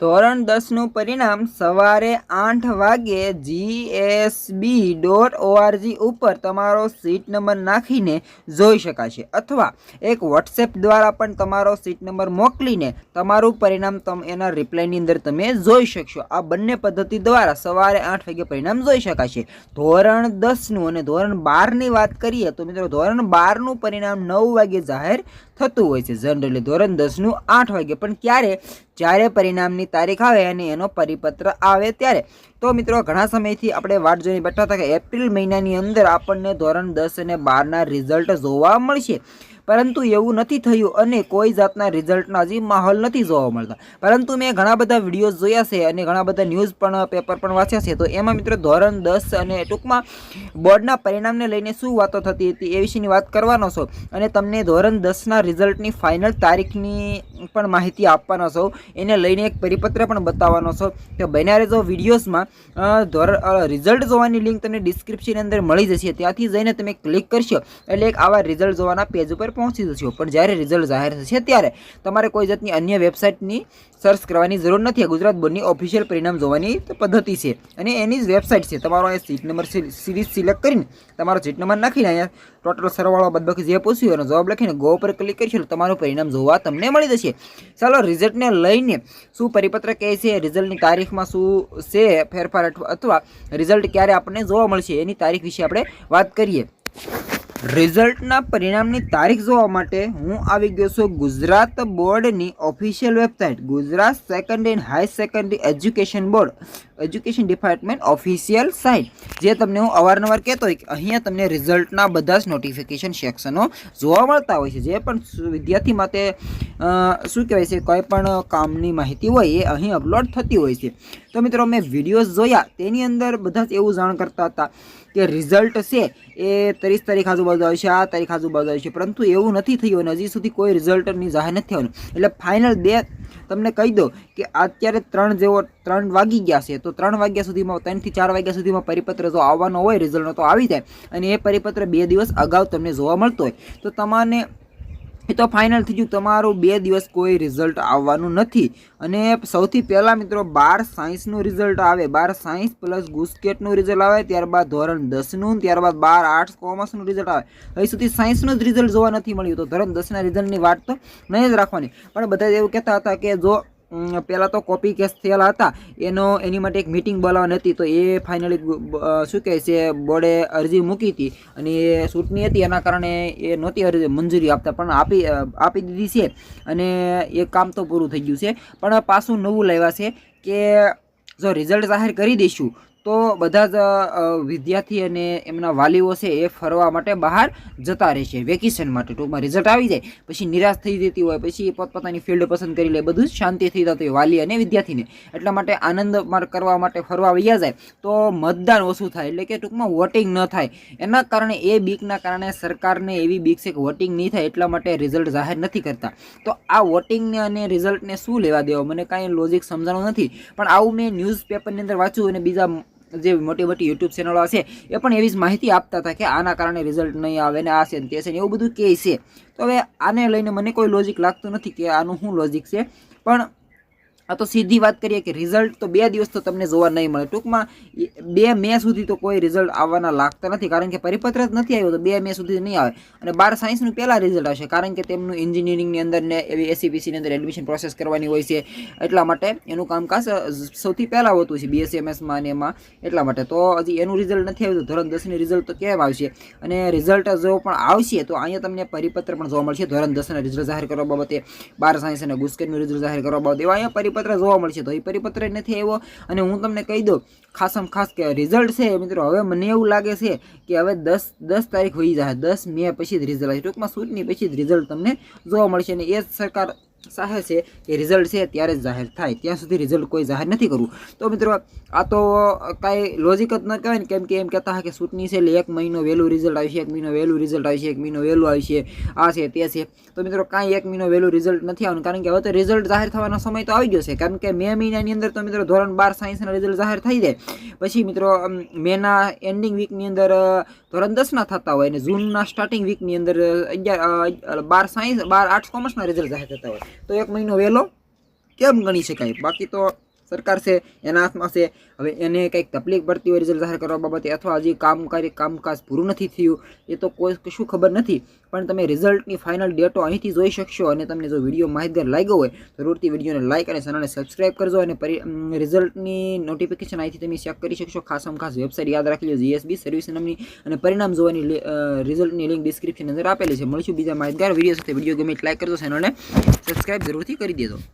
ધોરણ દસનું પરિણામ સવારે આઠ વાગ્યે જીએસબી ડોટ ઓઆરજી ઉપર તમારો સીટ નંબર નાખીને જોઈ શકાશે. અથવા એક વોટ્સએપ દ્વારા પણ તમારો સીટ નંબર મોકલીને તમારું પરિણામ તમે એના રિપ્લાયની અંદર તમે જોઈ શકશો. આ બંને પદ્ધતિ દ્વારા સવારે આઠ વાગે પરિણામ જોઈ શકાશે. ધોરણ દસનું અને ધોરણ બારની વાત કરીએ તો મિત્રો ધોરણ બારનું પરિણામ નવ વાગે જાહેર થતું હોય છે. જનરલી ધોરણ દસનું આઠ વાગે. પણ ક્યારે? જ્યારે પરિણામની તારીખ આવે અને એનો પરિપત્ર આવે ત્યારે. તો મિત્રો, ઘણા સમયથી આપણે વાટ જોઈને બેઠા હતા કે એપ્રિલ મહિનાની અંદર આપણને ધોરણ દસ અને બારના રિઝલ્ટ જોવા મળશે. પરંતુ એવું નથી થયું અને કોઈ જાતના રિઝલ્ટના હજી માહોલ નથી જોવા મળતા. પરંતુ મેં ઘણા બધા વિડીયોઝ જોયા છે અને ઘણા બધા ન્યૂઝ પણ, પેપર પણ વાંચ્યા છે. તો એમાં મિત્રો ધોરણ દસ અને ટૂંકમાં બોર્ડના પરિણામને લઈને શું વાતો થતી હતી એ વિશેની વાત કરવાનો છો. અને તમને ધોરણ દસના રિઝલ્ટની ફાઇનલ તારીખની પણ માહિતી આપવાનો છો. એને લઈને એક પરિપત્ર પણ બતાવવાનો છો તો બન્યા રહેજો વિડીયોઝમાં ધોરણ રિઝલ્ટ જોવાની લિંક તમને ડિસ્ક્રિપ્શન અંદર મળી જશે. ત્યાંથી જઈને તમે ક્લિક કરશો. એટલે એક આવા રિઝલ્ટ જોવાના પેજ ઉપર પહોંચી જશો પણ જ્યારે રિઝલ્ટ જાહેર થશે ત્યારે. તમારે કોઈ જાતની અન્ય વેબસાઇટની સર્ચ કરવાની જરૂર નથી. ગુજરાત બોર્ડની ઓફિશિયલ પરિણામ જોવાની પદ્ધતિ છે. અને એની જ વેબસાઇટ છે. તમારો અહીંયા સીટ નંબર સિરીઝ સિલેક્ટ કરીને તમારો સીટ નંબર નાખીને અહીંયા ટોટલ સરવાળો બદબાકી જે પૂછ્યું એનો જવાબ લખીને ગો પર ક્લિક કરશો એટલે તમારું પરિણામ જોવા તમને મળી જશે. ચાલો રિઝલ્ટને લઈને શું પરિપત્ર કહે છે રિઝલ્ટની તારીખમાં શું છે ફેરફાર અથવા રિઝલ્ટ ક્યારે આપણને જોવા મળશે એની તારીખ વિશે આપણે વાત કરીએ. રિઝલ્ટના પરિણામની તારીખ જોવા માટે હું આવી ગયો છું ગુજરાત બોર્ડની official website, Gujarat secondary and high secondary education board education department official site જે તમને હું અવારનવાર કહેતો હોય કે અહીંયા તમને રિઝલ્ટના બધા જ નોટિફિકેશન સેક્શનો જોવા મળતા હોય છે. જે પણ વિદ્યાર્થી માટે શું કહેવાય છે? કોઈ પણ કામની માહિતી હોય એ અહીં અપલોડ થતી હોય છે. તો મિત્રો મેં વિડીયોઝ જોયા, તેની અંદર બધા જ એવું જાણ કરતા હતા કે રિઝલ્ટ છે એ ત્રીસ તારીખ આજુબાજુ આવશે, આ તારીખ આજુબાજુ આવશે, પરંતુ એવું નથી થયું અને હજી સુધી કોઈ રિઝલ્ટની જાહેર નથી થવાનું એટલે ફાઇનલ બે તમને કહી દો કે અત્યારે ત્રણ જેવો, ત્રણ વાગી ગયા છે. તો ત્રણ વાગ્યા સુધીમાં, ત્રણથી ચાર વાગ્યા સુધીમાં પરિપત્ર જો આવવાનો હોય રિઝલ્ટનો તો આવી જાય. અને એ પરિપત્ર બે દિવસ અગાઉ તમને જોવા મળતો હોય. તો તમને એ તો ફાઇનલ થઈ ગયું. તમારું બે દિવસ કોઈ રિઝલ્ટ આવવાનું નથી. અને સૌથી પહેલાં મિત્રો બાર સાયન્સનું રિઝલ્ટ આવે. બાર સાયન્સ પ્લસ ગુસ્કેટનું રિઝલ્ટ આવે. ત્યારબાદ ધોરણ દસનું ત્યારબાદ બાર આર્ટ્સ કોમર્સનું રિઝલ્ટ આવે. હજી સુધી સાયન્સનું જ રિઝલ્ટ જોવા નથી મળ્યું. તો ધોરણ દસના રિઝલ્ટની વાત તો નહીં જ રાખવાની. પણ બધા એવું કહેતા હતા કે જો પહેલાં તો કોપી કેસ થયેલા હતા. એનો, એની માટે એક મિટિંગ બોલાવવાની હતી. તો એ ફાઇનલી શું કહે છે, બોર્ડે અરજી મૂકી હતી. અને એ ચૂંટણી હતી, એના કારણે એ નહોતી અરજી મંજૂરી આપતા, પણ આપી આપી દીધી છે. અને એ કામ તો પૂરું થઈ ગયું છે. પણ પાછું નવું લાવ્યા છે કે, જો રિઝલ્ટ જાહેર કરી દઈશું તો બધા જ વિદ્યાર્થી અને એમના વાલીઓ છે એ ફરવા માટે બહાર જતા રહેશે વેકેશન માટે ટૂંકમાં રિઝલ્ટ આવી જાય, પછી નિરાશ થઈ જતી હોય, પછી પોતપોતાની ફિલ્ડ પસંદ કરી લે, બધું શાંતિ થઈ જતું હોય વાલી અને વિદ્યાર્થીને. એટલા માટે આનંદ કરવા માટે ફરવા વૈયા જાય, તો મતદાન ઓછું થાય, એટલે કે ટૂંકમાં વોટિંગ ન થાય. એના કારણે એ બીકના કારણે સરકારને એવી બીક છે કે વોટિંગ નહીં થાય, એટલા માટે રિઝલ્ટ જાહેર નથી કરતા. તો આ વોટિંગને અને રિઝલ્ટને શું લેવા દેવા? મને કાંઈ લોજિક સમજાણું નથી. પણ આવું મેં ન્યૂઝપેપરની અંદર વાંચ્યું અને બીજા જે મોટી મોટી યુટ્યુબ ચેનલો છે એ પણ એવી જ માહિતી આપતા હતા કે આના કારણે રિઝલ્ટ નહીં આવે ને આ છે ને તે છે ને એવું બધું કહે છે. તો હવે આને લઈને મને કોઈ લોજિક લાગતું નથી કે આનું શું લોજિક છે. પણ આ તો સીધી વાત કરીએ કે રિઝલ્ટ તો બે દિવસ તો તમને જોવા નહીં મળે. ટૂંકમાં બે મે સુધી તો કોઈ રિઝલ્ટ આવવાના લાગતા નથી, કારણ કે પરિપત્ર જ નથી આવ્યો તો બે મે સુધી નહીં આવે. અને બાર સાયન્સનું પહેલાં રિઝલ્ટ આવશે કારણ કે તેમનું એન્જિનિયરિંગની અંદર ને એવી એસીપીસીની અંદર એડમિશન પ્રોસેસ કરવાની હોય છે. એટલા માટે એનું કામકાજ સૌથી પહેલાં હોતું છે બીએસસી એમએસમાં અને એમાં. એટલા માટે તો હજી એનું રિઝલ્ટ નથી આવ્યું તો ધોરણ દસની રિઝલ્ટ તો કેમ આવશે? અને રિઝલ્ટ જો પણ આવશે તો અહીંયા તમને પરિપત્ર પણ જોવા મળશે, ધોરણ દસના રિઝલ્ટ જાહેર કરવા બાબતે. બાર સાયન્સ અને ગુસ્કેટનું રિઝલ્ટ જાહેર કરવા બાબતે. એવા અહીંયા પરિપત્ર જોવા મળશે તો એ પરિપત્ર નથી આવ્યો. અને હું તમને કહી દઉં, ખાસમ ખાસ કે રિઝલ્ટ છે મિત્રો. હવે મને એવું લાગે છે કે હવે દસ દસ તારીખ હોઈ જાય દસ મે પછી જ રિઝલ્ટ ટૂંકમાં સૂટની પછી જ રિઝલ્ટ તમને જોવા મળશે. અને એ જ સરકાર ચાહે છે, એ રિઝલ્ટ છે ત્યારે જ જાહેર થાય. ત્યાં સુધી રિઝલ્ટ કોઈ જાહેર નથી કરવું. તો મિત્રો, આ તો કાંઈ લોજિક જ ન કહેવાય ને, કેમ કે એમ કહેતા કે ચૂંટણી છે એટલે એક મહિનો વહેલું રિઝલ્ટ આવશે, એક મહિનો વહેલું રિઝલ્ટ આવશે, એક મહિનો વહેલું આવશે. આ છે, તે છે. તો મિત્રો, કાંઈ એક મહિનો વહેલું રિઝલ્ટ નથી આવવાનું, કારણ કે હવે તો રિઝલ્ટ જાહેર થવાનો સમય તો આવી ગયો છે. કારણ કે મે મહિનાની અંદર તો મિત્રો, ધોરણ બાર સાયન્સના રિઝલ્ટ જાહેર થઈ જાય. પછી મિત્રો મેના એન્ડિંગ વીકની અંદર ધોરણ દસના થતા હોય અને જૂનના સ્ટાર્ટિંગ વીકની અંદર અગિયાર બાર સાયન્સ બાર આર્ટ્સ કોમર્સના રિઝલ્ટ જાહેર થતા હોય. તો એક મહિનો વહેલો કેમ ગણી શકાય? બાકી તો સરકાર છે, એના હાથમાં છે. હવે એને કંઈક તકલીફ પડતી હોય રિઝલ્ટ જાહેર કરવા બાબતે અથવા હજી કામકારી કામકાજ પૂરું નથી થયું, એ તો કોઈ કશું ખબર નથી. પણ તમે રિઝલ્ટની ફાઇનલ ડેટો અહીંથી જોઈ શકશો અને તમને જો વીડિયો માહિતગાર લાગ્યો હોય, જરૂરથી વિડીયોને લાઇક અને ચેનલને સબસ્ક્રાઇબ કરજો અને રિઝલ્ટની નોટિફિકેશન અહીંથી તમે ચેક કરી શકશો. ખાસમાં ખાસ વેબસાઇટ યાદ રાખી લો જીએસબી સર્વિસ નામની. અને પરિણામ જોવાની રિઝલ્ટની લિંક ડિસ્ક્રિપ્શન અંદર આપેલી છે. મળીશું બીજા માહિતગાર વીડિયો સાથે. વીડિયો ગમે લાઇક કરજો ચેનલને સબસ્ક્રાઇબ જરૂરથી કરી દેજો.